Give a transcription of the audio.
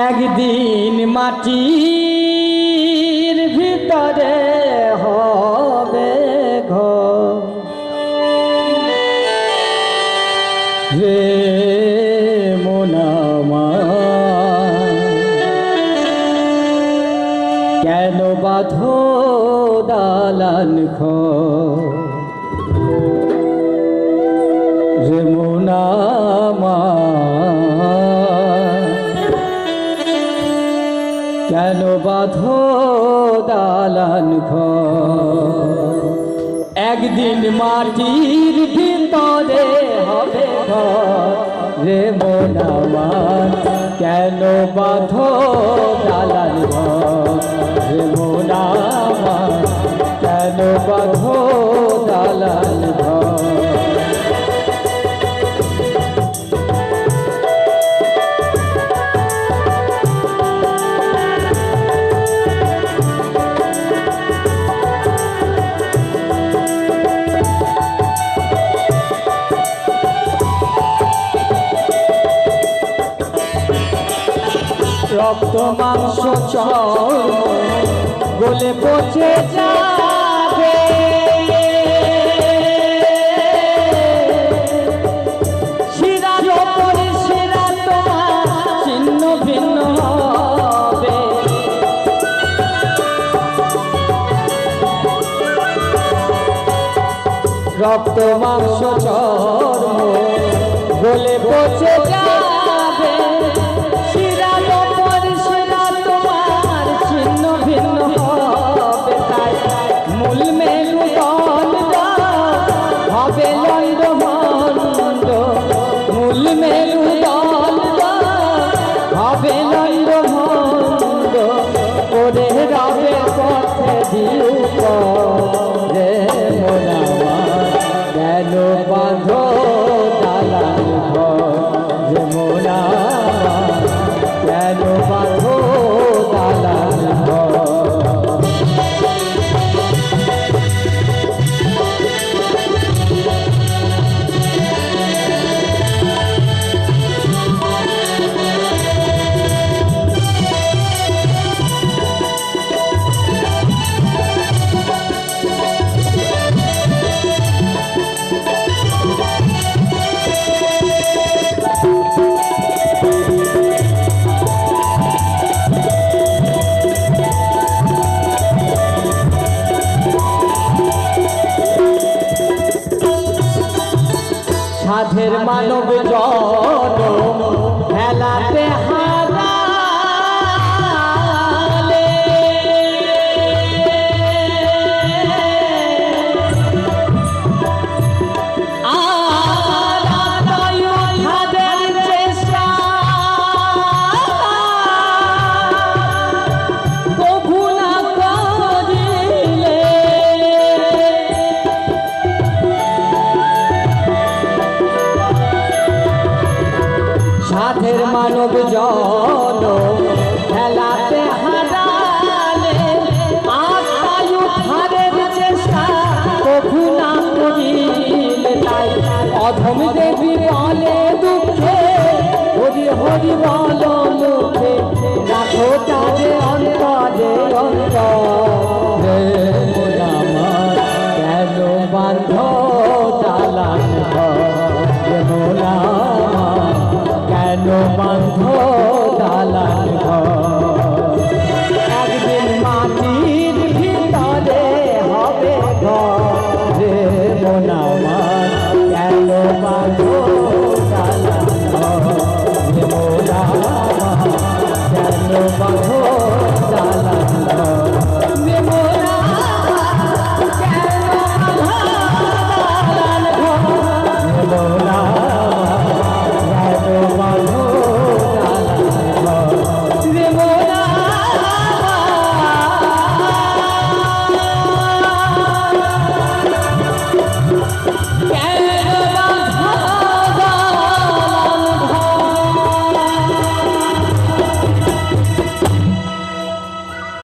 একদিন মাটির ভিতরে হবে ঘর রে কেন বাধো দালান খ কেন বাঁধো দালান ঘর? একদিন মাটির ভিতরে হবে ঘর। রে মন কেন বাঁধো দালান ঘর? রে মন কেন বাঁধো দালান রক্ত মাংস গলে পচে যাবে। ভিন্ন রক্ত মাংস চর্ম গলে পচে পথে সাধের মানব জন খেলাতে সাধের মানব জন, খেলাতে হারালে আত্মায়ু ধারের চেষ্টা কভু না করিলে তাই। অধম দেবী বলে দুঃখে, হরি হরি বল মুখে, রাখো তারে